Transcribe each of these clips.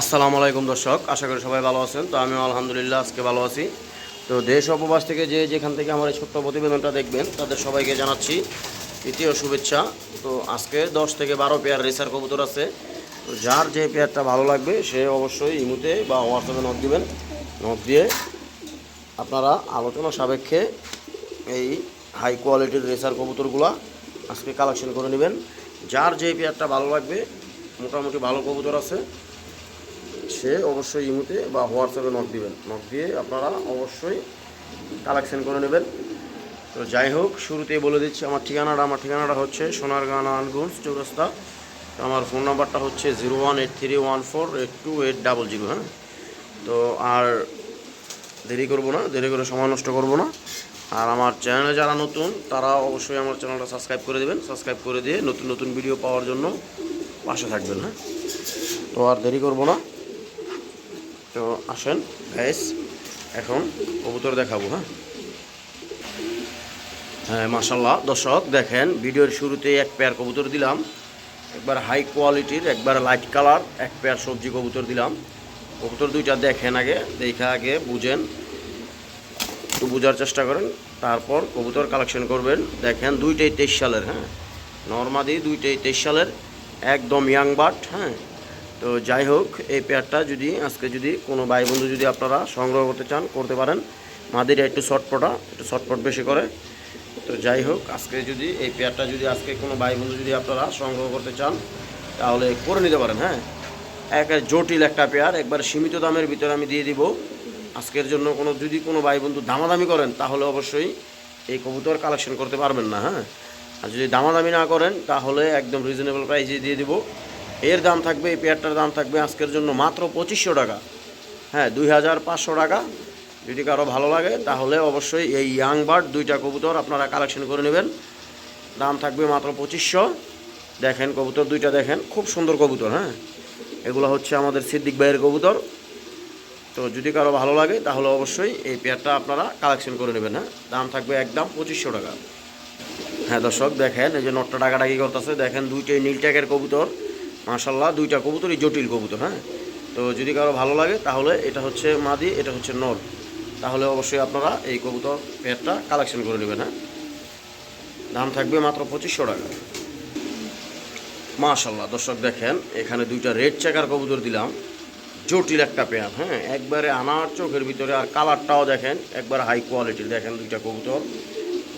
আসসালামু আলাইকুম দর্শক, আশা করি সবাই ভালো আছেন। তো আমিও আলহামদুলিল্লাহ আজকে ভালো আছি। তো দেশ উপবাস থেকে যে যেখান থেকে আমার এই ছোট্ট প্রতিবেদনটা দেখবেন, তাদের সবাইকে জানাচ্ছি তৃতীয় শুভেচ্ছা। তো আজকে দশ থেকে বারো পেয়ার রেসার কবুতর আছে। তো যার যে পেয়ারটা ভালো লাগবে, সে অবশ্যই ইমুতে বা হোয়াটসঅ্যাপে নক দিবেন। নক দিয়ে আপনারা আলোচনা সাপেক্ষে এই হাই কোয়ালিটির রেসার কবুতরগুলো আজকে কালেকশন করে নেবেন। যার যে পেয়ারটা ভালো লাগবে, মোটামুটি ভালো কবুতর আছে। সে অবশ্যই ইমুতে বা হোয়াটসঅ্যাপে নক দিবেন। নক দিয়ে আপনারা অবশ্যই কালেকশন করে নেবেন। তো যাই হোক, শুরুতেই বলে দিচ্ছি, আমার ঠিকানাটা আমার ঠিকানাটা হচ্ছে সোনারগাঁ আনগুন্স চৌরাস্তা। আমার ফোন নাম্বারটা হচ্ছে zero one eight three one four eight two eight double zero হ্যাঁ? তো আর দেরি করব না, দেরি করে সময় নষ্ট করব না। আর আমার চ্যানেলে যারা নতুন, তারা অবশ্যই আমার চ্যানেলটা সাবস্ক্রাইব করে দেবেন। সাবস্ক্রাইব করে দিয়ে নতুন নতুন ভিডিও পাওয়ার জন্য পাশে থাকবেন হ্যাঁ? তো আর দেরি করব না। তো আসেন গ্যাস এখন কবুতর দেখাবো হ্যাঁ? হ্যাঁ মাসাল্লাহ দর্শক, দেখেন, ভিডিওর শুরুতে এক পেয়ার কবুতর দিলাম, একবার হাই কোয়ালিটির একবার লাইট কালার এক পেয়ার সবজি কবুতর দিলাম। কবুতর দুইটা দেখেন আগে, দেখা আগে বুঝেন, একটু বোঝার চেষ্টা করেন, তারপর কবুতর কালেকশন করবেন। দেখেন, দুইটাই তেইশ সালের হ্যাঁ? নর্মাদি, দুইটাই তেইশ সালের, একদম ইয়াং হ্যাঁ? তো যাই হোক, এই পেয়ারটা যদি আজকে যদি কোনো ভাই বন্ধু যদি আপনারা সংগ্রহ করতে চান, করতে পারেন। মাদিরা একটু শর্টপটা একটু শর্টপট বেশি করে। তো যাই হোক, আজকে যদি এই পেয়ারটা যদি আজকে কোনো ভাই বন্ধু যদি আপনারা সংগ্রহ করতে চান, তাহলে করে নিতে পারেন হ্যাঁ? এক জটিল একটা পেয়ার একবার সীমিত দামের ভিতরে আমি দিয়ে দিব। আজকের জন্য কোনো, যদি কোনো ভাই বন্ধু দামাদামি করেন, তাহলে অবশ্যই এই কবুতর কালেকশন করতে পারবেন না হ্যাঁ? আর যদি দামাদামি না করেন, তাহলে একদম রিজনেবল প্রাইসে দিয়ে দিব। এর দাম থাকবে, এই পেয়ারটার দাম থাকবে আজকের জন্য মাত্র পঁচিশশো টাকা। হ্যাঁ দুই হাজার পাঁচশো টাকা। যদি কারও ভালো লাগে, তাহলে অবশ্যই এই ইয়াং বার্ড দুইটা কবুতর আপনারা কালেকশন করে নেবেন। দাম থাকবে মাত্র পঁচিশশো। দেখেন কবুতর দুইটা, দেখেন। খুব সুন্দর কবুতর হ্যাঁ। এগুলো হচ্ছে আমাদের সিদ্দিক ভাইয়ের কবুতর। তো যদি কারও ভালো লাগে, তাহলে অবশ্যই এই পেয়ারটা আপনারা কালেকশন করে নেবেন হ্যাঁ। দাম থাকবে একদম পঁচিশশো টাকা। হ্যাঁ দর্শক, দেখেন এই যে নটটা টাকাটাকি করতেছে। দেখেন দুইটাই নীল ট্যাগের কবুতর। মাশাল্লাহ দুইটা কবুতরই জটিল কবুতর হ্যাঁ? তো যদি কারও ভালো লাগে, তাহলে এটা হচ্ছে মাদি, এটা হচ্ছে নর। তাহলে অবশ্যই আপনারা এই কবুতর পেয়ারটা কালেকশন করে নেবেন হ্যাঁ? দাম থাকবে মাত্র পঁচিশশো টাকা। মাশাল্লাহ দর্শক দেখেন, এখানে দুইটা রেড চেকার কবুতর দিলাম। জটিল একটা পেয়ার হ্যাঁ? একবারে আনার চোখের ভিতরে আর কালারটাও দেখেন, একবার হাই কোয়ালিটির দেখেন দুইটা কবুতর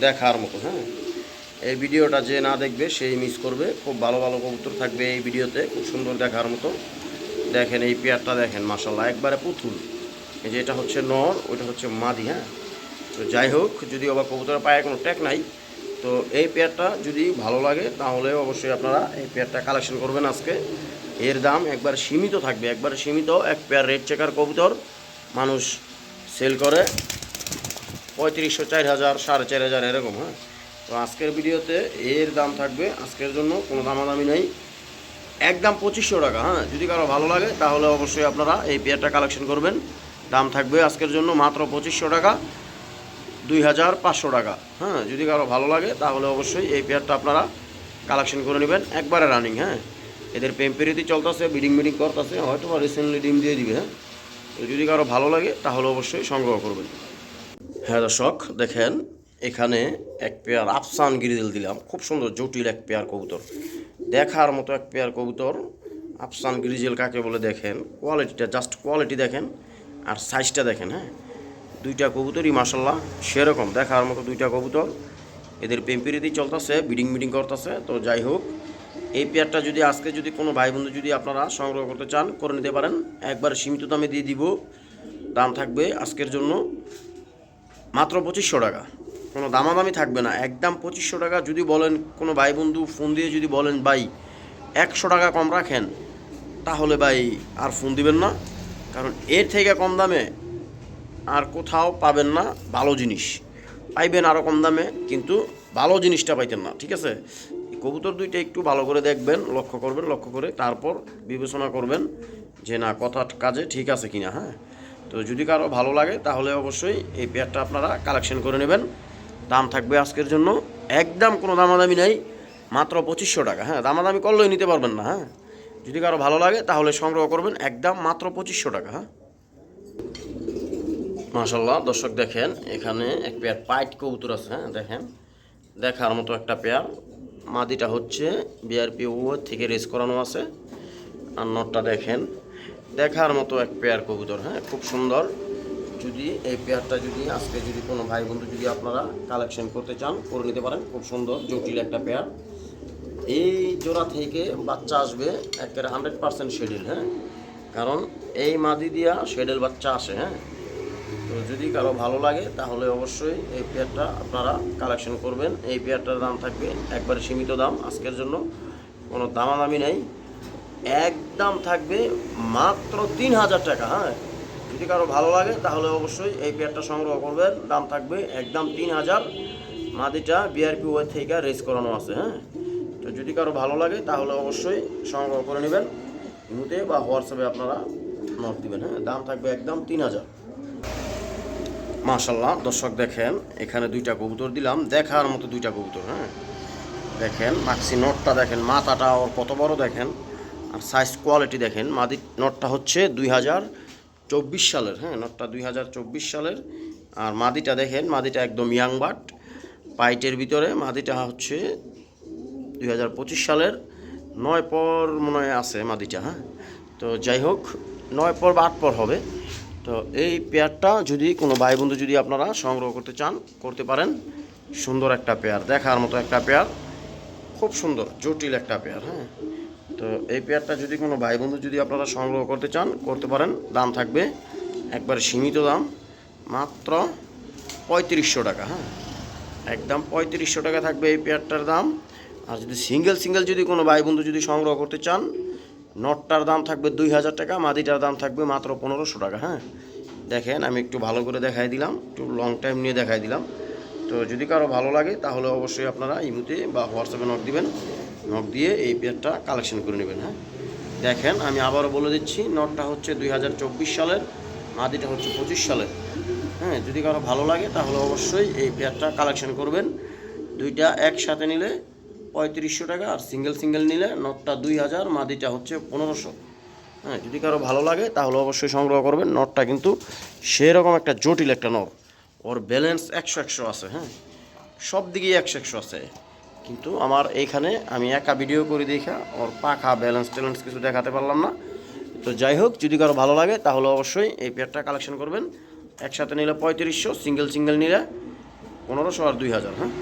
দেখার মতো হ্যাঁ? এই ভিডিওটা যে না দেখবে, সেই মিস করবে। খুব ভালো ভালো কবুতর থাকবে এই ভিডিওতে, খুব সুন্দর দেখার মতো। দেখেন এই পেয়ারটা দেখেন মাসাল্লাহ একবারে পুতুল। এই যে এটা হচ্ছে নর, ওইটা হচ্ছে মাদি হ্যাঁ? তো যাই হোক, যদি আবার কবুতরের পায়ে কোনো ট্যাক নাই, তো এই পেয়ারটা যদি ভালো লাগে, তাহলে অবশ্যই আপনারা এই পেয়ারটা কালেকশন করবেন আজকে। এর দাম একবার সীমিত থাকবে, একবার সীমিত, এক পেয়ার রেড চেকার কবুতর। মানুষ সেল করে পঁয়ত্রিশশো, চার হাজার, সাড়ে চার হাজার, এরকম হ্যাঁ? তো আজকের ভিডিওতে এর দাম থাকবে আজকের জন্য, কোনো দামাদামি নেই। একদম পঁচিশশো টাকা হ্যাঁ? যদি কারও ভালো লাগে, তাহলে অবশ্যই আপনারা এই পেয়ারটা কালেকশন করবেন। দাম থাকবে আজকের জন্য মাত্র পঁচিশশো টাকা, দুই হাজার পাঁচশো টাকা হ্যাঁ? যদি কারও ভালো লাগে, তাহলে অবশ্যই এই পেয়ারটা আপনারা কালেকশন করে নেবেন। একবারে রানিং হ্যাঁ? এদের পেম্পেরিতে চলতেছে বিডিং মিডিং করতেছে, হয়তো বা রিসেন্টলি ডিম দিয়ে দিবে হ্যাঁ? যদি কারও ভালো লাগে, তাহলে অবশ্যই সংগ্রহ করবেন। হ্যাঁ দর্শক, দেখেন এখানে এক পেয়ার আফসান গিরিদেল দিলাম। খুব সুন্দর, জটিল এক পেয়ার কবুতর। দেখার মতো এক পেয়ার কবুতর আফসান গিরিজেল কাকে বলে দেখেন। কোয়ালিটিটা, জাস্ট কোয়ালিটি দেখেন আর সাইজটা দেখেন হ্যাঁ? দুইটা কবুতরই মাসাল্লাহ সেরকম। দেখার মতো দুইটা কবুতর। এদের পেম্পিরিতেই চলতেছে বিডিং মিডিং করতেছে। তো যাই হোক, এই পেয়ারটা যদি আজকে যদি কোনো ভাই বন্ধু যদি আপনারা সংগ্রহ করতে চান, করে নিতে পারেন। একবার সীমিত দামে দিয়ে দিব। দাম থাকবে আজকের জন্য মাত্র পঁচিশশো টাকা। কোনো দামাদামি থাকবে না। একদম পঁচিশশো টাকা যদি বলেন, কোনো ভাই বন্ধু ফোন দিয়ে যদি বলেন, ভাই, একশো টাকা কম রাখেন, তাহলে ভাই আর ফোন দিবেন না। কারণ এর থেকে কম দামে আর কোথাও পাবেন না ভালো জিনিস। পাইবেন আরও কম দামে, কিন্তু ভালো জিনিসটা পাইতেন না, ঠিক আছে? কবুতর দুইটা একটু ভালো করে দেখবেন, লক্ষ্য করবেন, লক্ষ্য করে তারপর বিবেচনা করবেন যে, না, কথা কাজে ঠিক আছে কিনা? হ্যাঁ? তো যদি কারও ভালো লাগে, তাহলে অবশ্যই এই পেয়ারটা আপনারা কালেকশন করে নেবেন। দাম থাকবে আজকের জন্য একদম কোনো দামাদামি নেই, মাত্র পঁচিশশো টাকা। হ্যাঁ দামাদামি করলেই নিতে পারবেন না হ্যাঁ? যদি কারও ভালো লাগে তাহলে সংগ্রহ করবেন একদম মাত্র পঁচিশশো টাকা হ্যাঁ? মাশাল্লাহ দর্শক দেখেন, এখানে এক পেয়ার পাইট কবুতর আছে হ্যাঁ দেখেন। দেখার মতো একটা পেয়ার। মাদিটা হচ্ছে বিআরপি ও থেকে রেস করানো আছে। আর নটটা দেখেন, দেখার মতো এক পেয়ার কবুতর হ্যাঁ খুব সুন্দর। যদি এই পেয়ারটা যদি আজকে যদি কোনো ভাই বন্ধু যদি আপনারা কালেকশন করতে চান, করে নিতে পারেন। খুব সুন্দর, জটিল একটা পেয়ার। এই জোড়া থেকে বাচ্চা আসবে একেবারে হান্ড্রেড পার্সেন্ট শেডিল হ্যাঁ? কারণ এই মাদি দিয়া শেডেল বাচ্চা আসে হ্যাঁ? তো যদি কারও ভালো লাগে, তাহলে অবশ্যই এই পেয়ারটা আপনারা কালেকশন করবেন। এই পেয়ারটার দাম থাকবে একবারে সীমিত দাম আজকের জন্য। কোনো দামাদামি নেই। একদম থাকবে মাত্র তিন হাজার টাকা হ্যাঁ? যদি কারও ভালো লাগে, তাহলে অবশ্যই এই পেয়ারটা সংগ্রহ করবেন। দাম থাকবে একদম তিন হাজার। মাদিটা বিআরপি ওয়ে থেকে রেস করানো আছে হ্যাঁ? তো যদি কারও ভালো লাগে, তাহলে অবশ্যই সংগ্রহ করে নেবেন। ইমুতে বা হোয়াটসঅ্যাপে আপনারা নোট দিবেন হ্যাঁ? দাম থাকবে একদম তিন হাজার। মাশাল্লাহ দর্শক দেখেন, এখানে দুইটা কবুতর দিলাম। দেখার মতো দুইটা কবুতর হ্যাঁ? দেখেন মাক্সি নটটা দেখেন, মাথাটা ওর কত বড় দেখেন, আর সাইজ কোয়ালিটি দেখেন। মাদি নটটা হচ্ছে দুই হাজার। চব্বিশ সালের হ্যাঁ নটটা দুই হাজার চব্বিশ সালের। আর মাদিটা দেখেন, মাদিটা একদম ইয়াং বাট পাইটের ভিতরে মাদিটা হচ্ছে দুই হাজার পঁচিশ সালের। নয় পর মনে হয় আছে মাদিটা হ্যাঁ। তো যাই হোক, নয় পর বা আট পর হবে। তো এই পেয়ারটা যদি কোনো ভাই বন্ধু যদি আপনারা সংগ্রহ করতে চান, করতে পারেন। সুন্দর একটা পেয়ার, দেখার মতো একটা পেয়ার। খুব সুন্দর, জটিল একটা পেয়ার হ্যাঁ। তো এই পেয়ারটা যদি কোনো ভাই বন্ধু যদি আপনারা সংগ্রহ করতে চান, করতে পারেন। দাম থাকবে একবার সীমিত দাম, মাত্র পঁয়ত্রিশশো টাকা হ্যাঁ? একদম পঁয়ত্রিশশো টাকা থাকবে এই পেয়ারটার দাম। আর যদি সিঙ্গেল সিঙ্গেল যদি কোনো ভাই বন্ধু যদি সংগ্রহ করতে চান, নটটার দাম থাকবে দুই হাজার টাকা, মাদিটার দাম থাকবে মাত্র পনেরোশো টাকা হ্যাঁ? দেখেন, আমি একটু ভালো করে দেখাই দিলাম, একটু লং টাইম নিয়ে দেখাই দিলাম। তো যদি কারও ভালো লাগে, তাহলে অবশ্যই আপনারা ইমুতে বা হোয়াটসঅ্যাপে নক দিবেন। নক দিয়ে এই পেয়ারটা কালেকশন করে নেবেন হ্যাঁ। দেখেন, আমি আবারও বলে দিচ্ছি নটটা হচ্ছে দুই হাজার চব্বিশ সালের, মাদিটা হচ্ছে পঁচিশ সালের। হ্যাঁ যদি কারও ভালো লাগে, তাহলে অবশ্যই এই পেয়ারটা কালেকশন করবেন। দুইটা একসাথে নিলে পঁয়ত্রিশশো টাকা, আর সিঙ্গেল সিঙ্গেল নিলে নটটা দুই হাজার, মাদিটা হচ্ছে পনেরোশো। হ্যাঁ যদি কারও ভালো লাগে, তাহলে অবশ্যই সংগ্রহ করবেন। নটটা কিন্তু সেরকম একটা জটিল একটা নট ওর ব্যালেন্স একশো একশো আছে হ্যাঁ। সব দিকেই একশো একশো আছে। কিন্তু আমার এইখানে আমি একা ভিডিও করে দেখা, ওর পাখা ব্যালেন্স ট্যালেন্স কিছু দেখাতে পারলাম না। তো যাই হোক, যদি কারও ভালো লাগে, তাহলে অবশ্যই এই পেয়ারটা কালেকশন করবেন। একসাথে নিলে পঁয়ত্রিশশো সিঙ্গেল সিঙ্গেল নিলে পনেরোশো আর দুই হাজার হ্যাঁ?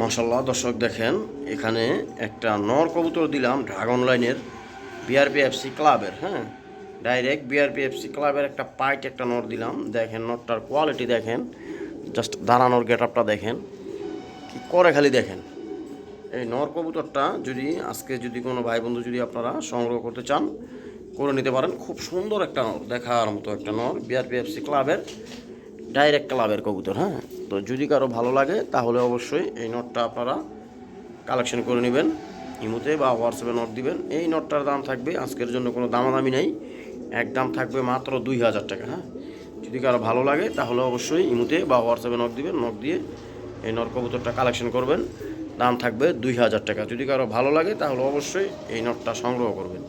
মাসাল্লাহ দর্শক দেখেন, এখানে একটা নর কবুতর দিলাম ড্রাগন লাইনের বিআরপিএফসি ক্লাবের হ্যাঁ? ডাইরেক্ট বিআরপিএফসি ক্লাবের একটা পাইট একটা নর দিলাম। দেখেন নটটার কোয়ালিটি দেখেন। জাস্ট দাঁড়ানোর গেট আপটা দেখেন। কি করে খালি দেখেন? এই নর কবুতরটা যদি আজকে যদি কোনো ভাই বন্ধু যদি আপনারা সংগ্রহ করতে চান, করে নিতে পারেন। খুব সুন্দর একটা নর দেখার মতো একটা নর বিআরপিএফসি ক্লাবের ডাইরেক্ট ক্লাবের কবুতর হ্যাঁ? তো যদি কারও ভালো লাগে, তাহলে অবশ্যই এই নটটা আপনারা কালেকশন করে নেবেন। ইমুতে বা হোয়াটসঅ্যাপে নোট দিবেন। এই নোটটার দাম থাকবে, আজকের জন্য কোনো দামাদামি নেই। একদম থাকবে মাত্র দুই হাজার টাকা হ্যাঁ? যদি কারও ভালো লাগে, তাহলে অবশ্যই ইমুতে বা হোয়াটসঅ্যাপে নোট দিবেন। নোট দিয়ে এই নরকবুতরটা কালেকশন করবেন। দাম থাকবে দুই হাজার টাকা। যদি কারও ভালো লাগে, তাহলে অবশ্যই এই নটটা সংগ্রহ করবেন।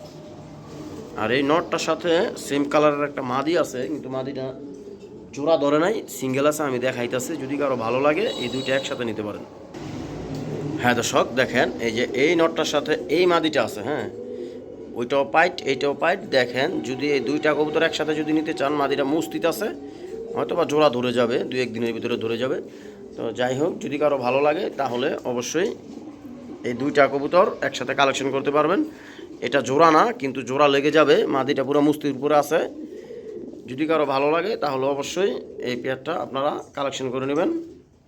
আর এই নটটার সাথে সেম কালারের একটা মাদি আছে, কিন্তু মাদিটা জোড়া ধরে নাই সিঙ্গেল আছে, আমি দেখাইতেছি। যদি কারও ভালো লাগে, এই দুইটা একসাথে নিতে পারেন। হ্যাঁ দর্শক, দেখেন, এই যে এই নটটার সাথে এই মাদিটা আছে হ্যাঁ? ওইটাও পাইট, এইটাও পাইট। দেখেন, যদি এই দুইটা কবুতর একসাথে যদি নিতে চান মাদিটা মুস্তিত আছে হয়তো বা জোড়া ধরে যাবে দু এক দিনের ভিতরে ধরে যাবে। তো যাই হোক, যদি কারও ভালো লাগে, তাহলে অবশ্যই এই দুইটা কবুতর একসাথে কালেকশন করতে পারবেন। এটা জোড়া না, কিন্তু জোড়া লেগে যাবে, মাদিটা পুরো মুস্তির উপরে আছে। যদি কারও ভালো লাগে, তাহলে অবশ্যই এই পেয়ারটা আপনারা কালেকশন করে নেবেন।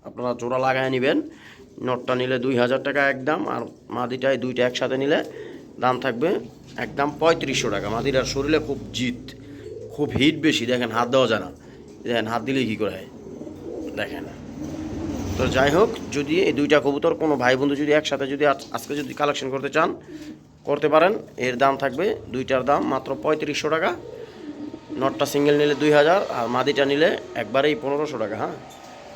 আপনারা জোড়া লাগায় নেবেন। নটটা নিলে দুই হাজার টাকা একদম আর মাদিটায় দুইটা একসাথে নিলে দাম থাকবে একদম পঁয়ত্রিশশো টাকা। মাদিটার শরীরে খুব জিত খুব হিট বেশি। দেখেন, হাত দেওয়া যায় না। দেখেন, হাত দিলেই কী করে হয়? দেখেন। তো যাই হোক, যদি এই দুইটা কবুতর কোনো ভাই বন্ধু যদি একসাথে যদি আজ- আজকে যদি কালেকশন করতে চান, করতে পারেন। এর দাম থাকবে দুইটার দাম মাত্র পঁয়ত্রিশশো টাকা। নটটা সিঙ্গেল নিলে দুই হাজার, আর মাদিটা নিলে একবারেই পনেরোশো টাকা হ্যাঁ?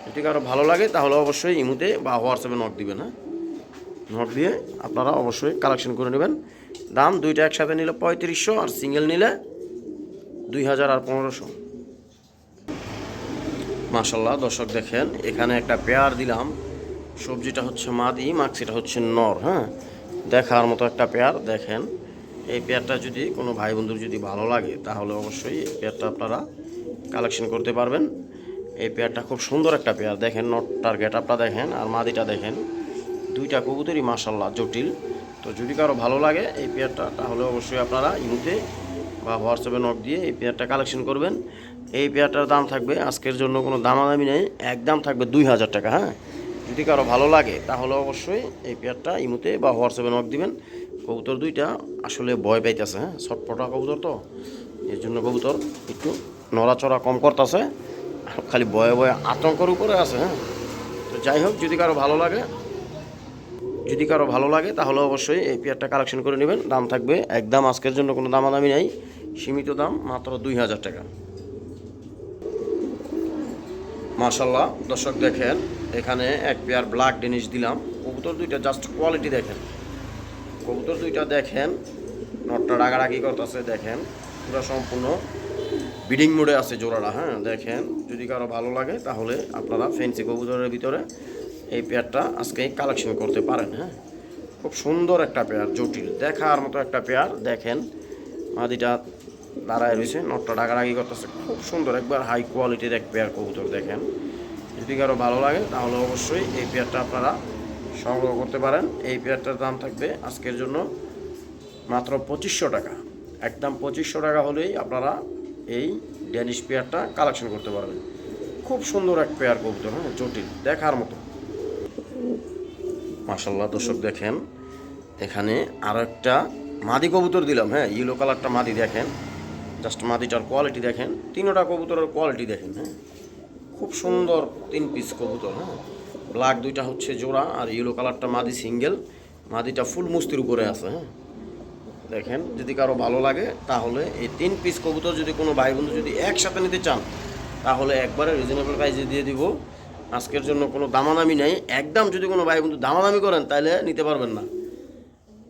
যদি কারও ভালো লাগে, তাহলে অবশ্যই ইমুতে বা হোয়াটসঅ্যাপে নক দিবেন হ্যাঁ? নক দিয়ে আপনারা অবশ্যই কালেকশন করে নেবেন। দাম দুইটা একসাথে নিলে পঁয়ত্রিশশো আর সিঙ্গেল নিলে দুই হাজার আর পনেরোশো। মাশাল্লাহ দর্শক দেখেন, এখানে একটা পেয়ার দিলাম। সবজিটা হচ্ছে মাদি, মাক্সিটা হচ্ছে নর হ্যাঁ? দেখার মতো একটা পেয়ার, দেখেন। এই পেয়ারটা যদি কোনো ভাই বন্ধুর যদি ভালো লাগে, তাহলে অবশ্যই এই পেয়ারটা আপনারা কালেকশন করতে পারবেন। এই পেয়ারটা খুব সুন্দর একটা পেয়ার, দেখেন নটটার গেট আপটা দেখেন আর মাদিটা দেখেন। দুইটা কবুতরই মাশাল্লাহ জটিল। তো যদি কারও ভালো লাগে এই পেয়ারটা, তাহলে অবশ্যই আপনারা ইমুতে বা হোয়াটসঅ্যাপে নক দিয়ে এই পেয়ারটা কালেকশন করবেন। এই পেয়ারটার দাম থাকবে, আজকের জন্য কোনো দামাদামি নেই, একদম থাকবে দুই হাজার টাকা হ্যাঁ? যদি কারও ভালো লাগে, তাহলে অবশ্যই এই পেয়ারটা ইমুতে বা হোয়াটসঅ্যাপে নক দিবেন। কবুতর দুইটা আসলে ভয় পাইতেছে হ্যাঁ? ছটপটা কবুতর তো এর জন্য কবুতর একটু নড়াচড়া কম করতেছে, খালি ভয়ে ভয়ে আতঙ্কর উপরে আছে হ্যাঁ? তো যাই হোক, যদি কারও ভালো লাগে যদি কারও ভালো লাগে, তাহলে অবশ্যই এই পেয়ারটা কালেকশন করে নেবেন। দাম থাকবে একদম আজকের জন্য কোনো দামাদামি নেই। সীমিত দাম মাত্র দুই হাজার টাকা। মাশাল্লাহ দর্শক দেখেন, এখানে এক পেয়ার ব্ল্যাক ডেনিশ দিলাম। কবুতর দুইটা জাস্ট কোয়ালিটি দেখেন। কবুতর দুইটা দেখেন, নটটা রাগারাগি করতেছে, দেখেন, পুরো সম্পূর্ণ বিডিং মোডে আছে জোড়াটা হ্যাঁ দেখেন, যদি কারও ভালো লাগে, তাহলে আপনারা ফেন্সি কবুতরের ভিতরে এই পেয়ারটা আজকে কালেকশন করতে পারেন হ্যাঁ? খুব সুন্দর একটা পেয়ার, জটিল। দেখার মতো একটা পেয়ার, দেখেন। মাদিটা দাঁড়ায় রয়েছে, নটটা ডাকাডাকি করতেছে। খুব সুন্দর, একবার হাই কোয়ালিটির এক পেয়ার কবুতর, দেখেন। যদি কারও ভালো লাগে, তাহলে অবশ্যই এই পেয়ারটা আপনারা সংগ্রহ করতে পারেন। এই পেয়ারটার দাম থাকবে আজকের জন্য মাত্র পঁচিশশো টাকা। একদম পঁচিশশো টাকা হলেই আপনারা এই ড্যানিশ পেয়ারটা কালেকশন করতে পারবেন। খুব সুন্দর এক পেয়ার কবুতর হ্যাঁ জটিল, দেখার মতো। মাসাল্লাহ দর্শক দেখেন, এখানে আরও একটা মাদি কবুতর দিলাম হ্যাঁ ইয়েলো কালারটা মাদি দেখেন জাস্ট মাদিটার কোয়ালিটি দেখেন, তিনোটা কবুতরের কোয়ালিটি দেখেন হ্যাঁ খুব সুন্দর তিন পিস কবুতর হ্যাঁ ব্ল্যাক দুইটা হচ্ছে জোড়া আর ইয়েলো কালারটা মাদি সিঙ্গেল মাদিটা ফুল মুস্তির উপরে আছে হ্যাঁ দেখেন, যদি কারও ভালো লাগে, তাহলে এই তিন পিস কবুতর যদি কোনো ভাই বন্ধু যদি একসাথে নিতে চান, তাহলে একবারে রিজনেবল প্রাইসে দিয়ে দিব। আজকের জন্য কোনো দামাদামি নেই। একদম যদি কোনো ভাই বন্ধু দামাদামি করেন, তাহলে নিতে পারবেন না।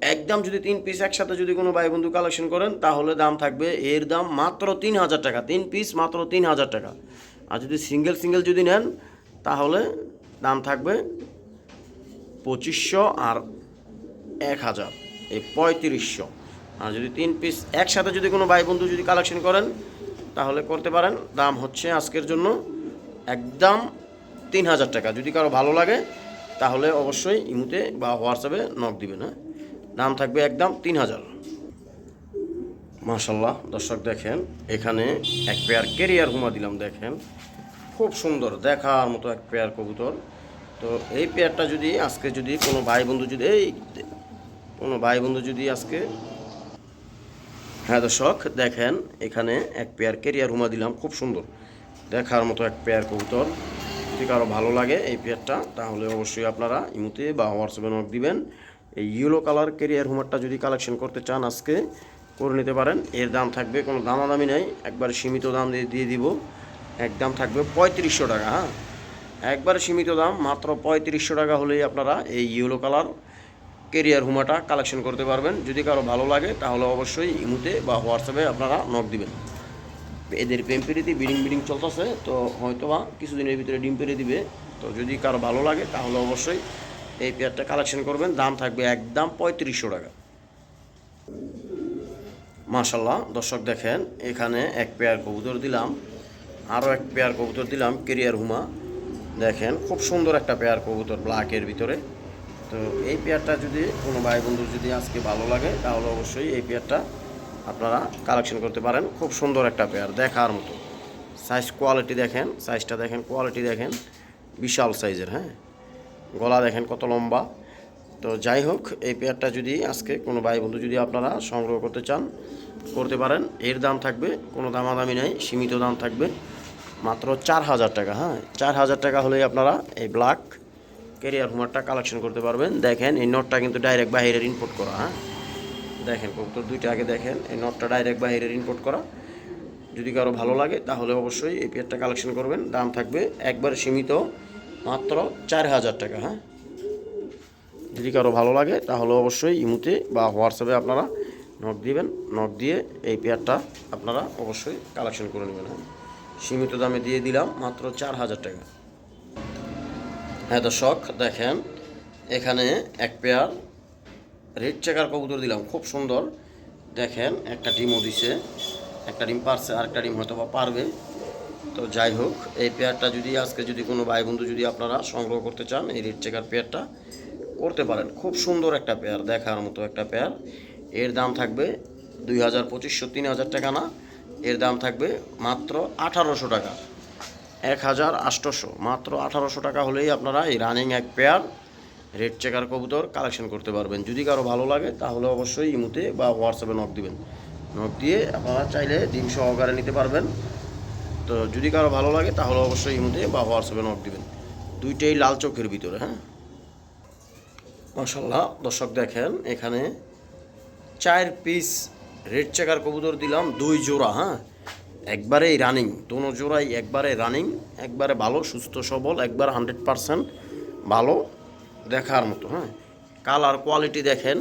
একদম যদি তিন পিস একসাথে যদি কোনো ভাই বন্ধু কালেকশন করেন, তাহলে দাম থাকবে এর দাম মাত্র তিন হাজার টাকা। তিন পিস মাত্র তিন হাজার টাকা। আর যদি সিঙ্গেল সিঙ্গেল যদি নেন, তাহলে দাম থাকবে পঁচিশশো আর এক হাজার। এই পঁয়ত্রিশশো। আর যদি তিন পিস একসাথে যদি কোনো ভাই বন্ধু যদি কালেকশন করেন, তাহলে করতে পারেন। দাম হচ্ছে আজকের জন্য একদম তিন হাজার টাকা। যদি কারও ভালো লাগে, তাহলে অবশ্যই ইমুতে বা হোয়াটসঅ্যাপে নক দিবেন হ্যাঁ? দাম থাকবে একদম তিন হাজার মাশাল্লাহ দর্শক দেখেন, এখানে এক পেয়ার কেরিয়ার হুমা দিলাম, দেখেন। খুব সুন্দর, দেখার মতো এক পেয়ার কবুতর। তো এই পেয়ারটা যদি আজকে যদি কোনো ভাই বন্ধু যদি, এই কোনো ভাই বন্ধু যদি আজকে হ্যাঁ দর্শক, দেখেন, এখানে এক পেয়ার কেরিয়ার হুমা দিলাম, খুব সুন্দর, দেখার মতো এক পেয়ার কবুতর। যদি কারও ভালো লাগে এই পেয়ারটা, তাহলে অবশ্যই আপনারা ইমুতে বা হোয়াটসঅ্যাপে নক দিবেন। এই ইয়েলো কালার কেরিয়ার হুমারটা যদি কালেকশন করতে চান আজকে, করে নিতে পারেন। এর দাম থাকবে, কোনো দামাদামি নেই। একবার সীমিত দাম দিয়ে দিয়ে দিব। একদম থাকবে পঁয়ত্রিশশো টাকা হ্যাঁ? একবার সীমিত দাম, মাত্র পঁয়ত্রিশশো টাকা হলেই আপনারা এই ইয়েলো কালার কেরিয়ার হুমাটা কালেকশন করতে পারবেন। যদি কারও ভালো লাগে, তাহলে অবশ্যই ইমুতে বা হোয়াটসঅ্যাপে আপনারা নক দিবেন। এদের প্রেম পেরিতে বিডিং বিডিং চলতেছে, তো হয়তো বা কিছুদিনের ভিতরে ডিম পেরে দিবে। তো যদি কারও ভালো লাগে, তাহলে অবশ্যই এই পেয়ারটা কালেকশন করবেন। দাম থাকবে একদম পঁয়ত্রিশশো টাকা। মাশাল্লাহ দর্শক দেখেন, এখানে এক পেয়ার কবুতর দিলাম আরও এক পেয়ার কবুতর দিলাম, কেরিয়ার হুমা। দেখেন, খুব সুন্দর একটা পেয়ার কবুতর ব্ল্যাকের ভিতরে। তো এই পেয়ারটা যদি কোনো ভাই বন্ধুর যদি আজকে ভালো লাগে, তাহলে অবশ্যই এই পেয়ারটা আপনারা কালেকশন করতে পারেন। খুব সুন্দর একটা পেয়ার দেখার মতো। সাইজ কোয়ালিটি দেখেন সাইজটা দেখেন কোয়ালিটি দেখেন। বিশাল সাইজের হ্যাঁ? গলা দেখেন কত লম্বা। তো যাই হোক, এই পেয়ারটা যদি আজকে কোনো ভাই বন্ধু যদি আপনারা সংগ্রহ করতে চান, করতে পারেন। এর দাম থাকবে, কোনো দামাদামি নেই, সীমিত দাম থাকবে। মাত্র চার হাজার টাকা হ্যাঁ? চার হাজার টাকা হলেই আপনারা এই ব্ল্যাক ক্যারিয়ার হুমারটা কালেকশন করতে পারবেন। দেখেন, এই নটটা কিন্তু ডাইরেক্ট বাইরের ইম্পোর্ট করা হ্যাঁ? দেখেন কবুতর দুইটা আগে দেখেন। এই নটটা ডাইরেক্ট বাইরের ইম্পোর্ট করা। যদি কারও ভালো লাগে, তাহলে অবশ্যই এই পেয়ারটা কালেকশন করবেন। দাম থাকবে একবার সীমিত, মাত্র চার হাজার টাকা হ্যাঁ? যদি কারও ভালো লাগে, তাহলে অবশ্যই ইমুতে বা হোয়াটসঅ্যাপে আপনারা নক দিবেন। নক দিয়ে এই পেয়ারটা আপনারা অবশ্যই কালেকশন করে নেবেন হ্যাঁ? সীমিত দামে দিয়ে দিলাম, মাত্র চার হাজার টাকা। হ্যাঁ দর্শক, দেখেন, এখানে এক পেয়ার রেড চেকার কবুতর দিলাম, খুব সুন্দর। দেখেন, একটা ডিমও দিছে, একটা ডিম পারছে আর একটা ডিম হয়তো বা পারবে। তো যাই হোক, এই পেয়ারটা যদি আজকে যদি কোনো ভাই বন্ধু যদি আপনারা সংগ্রহ করতে চান, এই রেড চেকার পেয়ারটা করতে পারেন। খুব সুন্দর একটা পেয়ার, দেখার মতো একটা পেয়ার। এর দাম থাকবে দুই হাজার পঁচিশশো, তিন হাজার টাকা না। এর দাম থাকবে মাত্র আঠারোশো টাকা। এক হাজার আটশোশো, মাত্র আঠারোশো টাকা হলেই আপনারা এই রানিং এক পেয়ার রেড চেকার কবুতর কালেকশন করতে পারবেন। যদি কারও ভালো লাগে, তাহলে অবশ্যই ইমুতে বা হোয়াটসঅ্যাপে নক দিবেন। নক দিয়ে আপনারা চাইলে ডিম সহকারে নিতে পারবেন। তো যদি কারও ভালো লাগে, তাহলে অবশ্যই ইমুতে বা হোয়াটসঅ্যাপে নক দিবেন। দুইটাই লাল চোখের ভিতরে হ্যাঁ? মাসাল্লাহ দর্শক দেখেন, এখানে চার পিস রেড চেকার কবুতর দিলাম, দুই জোড়া হ্যাঁ? একবারেই রানিং দোনো জোড়াই একবারে রানিং একবারে ভালো, সুস্থ, সবল, একবার হান্ড্রেড পারসেন্ট ভালো। দেখার মতো হ্যাঁ? কালার কোয়ালিটি দেখেন,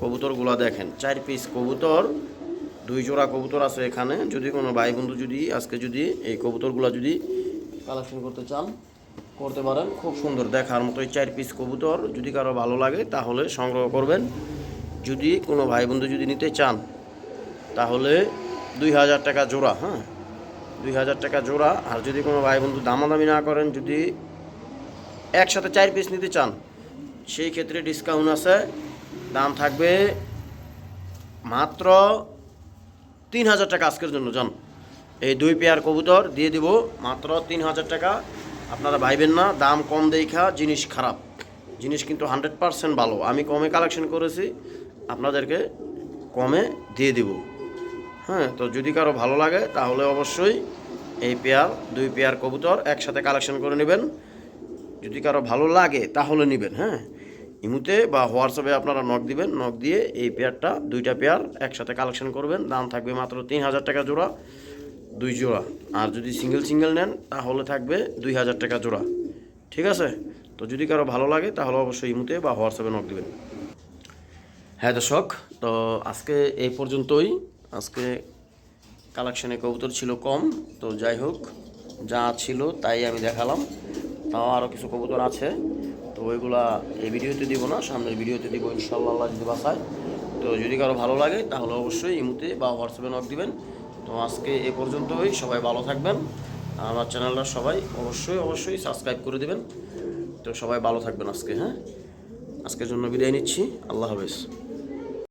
কবুতরগুলো দেখেন। চার পিস কবুতর, দুই জোড়া কবুতর আছে এখানে। যদি কোনো ভাই বন্ধু যদি, আজকে যদি এই কবুতরগুলো যদি কালেকশন করতে চান, করতে পারেন। খুব সুন্দর দেখার মতো এই চার পিস কবুতর। যদি কারও ভালো লাগে, তাহলে সংগ্রহ করবেন। যদি কোনো ভাই বন্ধু যদি নিতে চান, তাহলে দুই হাজার টাকা জোড়া হ্যাঁ? দুই হাজার টাকা জোড়া। আর যদি কোনো ভাই বন্ধু দামাদামি না করেন, যদি একসাথে চার পিস নিতে চান, সেই ক্ষেত্রে ডিসকাউন্ট আছে। দাম থাকবে মাত্র তিন হাজার টাকা আজকের জন্য যান এই দুই পেয়ার কবুতর দিয়ে দিব মাত্র তিন হাজার টাকা। আপনারা ভাইবেন না, দাম কম দেখা জিনিস খারাপ। জিনিস কিন্তু হান্ড্রেড পারসেন্ট ভালো। আমি কমে কালেকশন করেছি, আপনাদেরকে কমে দিয়ে দিব। হ্যাঁ তো যদি কারও ভালো লাগে, তাহলে অবশ্যই এই পেয়ার দুই পেয়ার কবুতর একসাথে কালেকশন করে নেবেন। যদি কারও ভালো লাগে, তাহলে নেবেন হ্যাঁ? ইমুতে বা হোয়াটসঅ্যাপে আপনারা নক দিবেন নক দিয়ে এই পেয়ারটা, দুইটা পেয়ার একসাথে কালেকশন করবেন। দাম থাকবে মাত্র তিন হাজার টাকা জোড়া, দুই জোড়া। আর যদি সিঙ্গেল সিঙ্গেল নেন, তাহলে থাকবে দুই হাজার টাকা জোড়া। ঠিক আছে? তো যদি কারও ভালো লাগে, তাহলে অবশ্যই ইমুতে বা হোয়াটসঅ্যাপে নক দিবেন। হ্যাঁ দর্শক, তো আজকে এই পর্যন্তই। আজকে কালেকশনে কবুতর ছিল কম, তো যাই হোক, যা ছিল তাই আমি দেখালাম। তাও আরও কিছু কবুতর আছে। তো ওইগুলা এই ভিডিওতে দিব না, সামনের ভিডিওতে দিব ইনশাল্লাহ যদি বাসায় তো যদি কারও ভালো লাগে, তাহলে অবশ্যই ইমুতে বা হোয়াটসঅ্যাপে নক দিবেন। তো আজকে এ পর্যন্তই সবাই ভালো থাকবেন। আমার চ্যানেলটা সবাই অবশ্যই অবশ্যই সাবস্ক্রাইব করে দেবেন। তো সবাই ভালো থাকবেন আজকে হ্যাঁ? আজকের জন্য বিদায় নিচ্ছি, আল্লাহ হাফেজ।